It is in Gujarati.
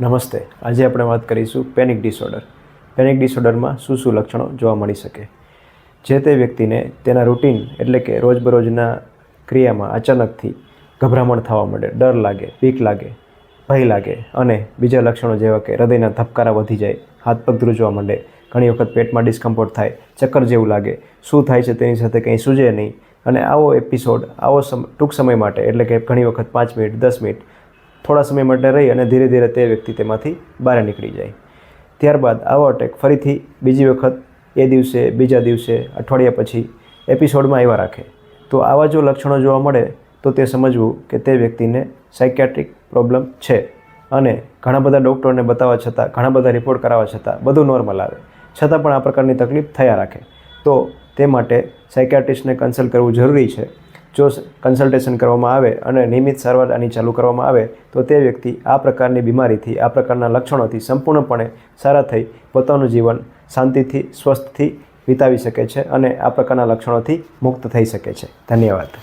નમસ્તે. આજે આપણે વાત કરીશું પેનિક ડિસઓર્ડર પેનિક ડિસઓર્ડરમાં શું શું લક્ષણો જોવા મળી શકે? જે તે વ્યક્તિને તેના રૂટીન એટલે કે રોજબરોજના ક્રિયામાં અચાનકથી ગભરામણ થવા માંડે, ડર લાગે, બીક લાગે, ભય લાગે અને બીજા લક્ષણો જેવા કે હૃદયના ધબકારા વધી જાય, હાથ પગ ધ્રુજવા માંડે, ઘણી વખત પેટમાં ડિસ્કમ્ફર્ટ થાય, ચક્કર જેવું લાગે, શું થાય છે તેની સાથે કંઈ સૂજે નહીં અને આવો એપિસોડ આવો સમ, ટૂંક સમય માટે એટલે કે ઘણી વખત પાંચ મિનિટ, દસ મિનિટ થોડા સમય માટે રહી અને ધીરે ધીરે તે વ્યક્તિ તેમાંથી બહાર નીકળી જાય. ત્યારબાદ આવો અટેક ફરીથી બીજી વખત, એ દિવસે, બીજા દિવસે, અઠવાડિયા પછી એપિસોડમાં આવ્યા રાખે. તો આવા જો લક્ષણો જોવા મળે, તો તે સમજવું કે તે વ્યક્તિને સાયકેટ્રિક પ્રોબ્લેમ છે. અને ઘણા બધા ડૉક્ટરોને બતાવવા છતાં, ઘણા બધા રિપોર્ટ કરાવવા છતાં બધું નોર્મલ આવે. છતાં પણ આ પ્રકારની તકલીફ થયા રાખે. તો તે માટે સાયકેટ્રિસ્ટને કન્સલ્ટ કરવું જરૂરી છે. જો કન્સલ્ટેશન કરવામાં આવે અને નિયમિત સારવાર આની ચાલુ કરવામાં આવે, તો તે વ્યક્તિ આ પ્રકારની બીમારીથી, આ પ્રકારના લક્ષણોથી સંપૂર્ણપણે સારા થઈ પોતાનું જીવન શાંતિથી સ્વસ્થથી વિતાવી શકે છે અને આ પ્રકારના લક્ષણોથી મુક્ત થઈ શકે છે. ધન્યવાદ.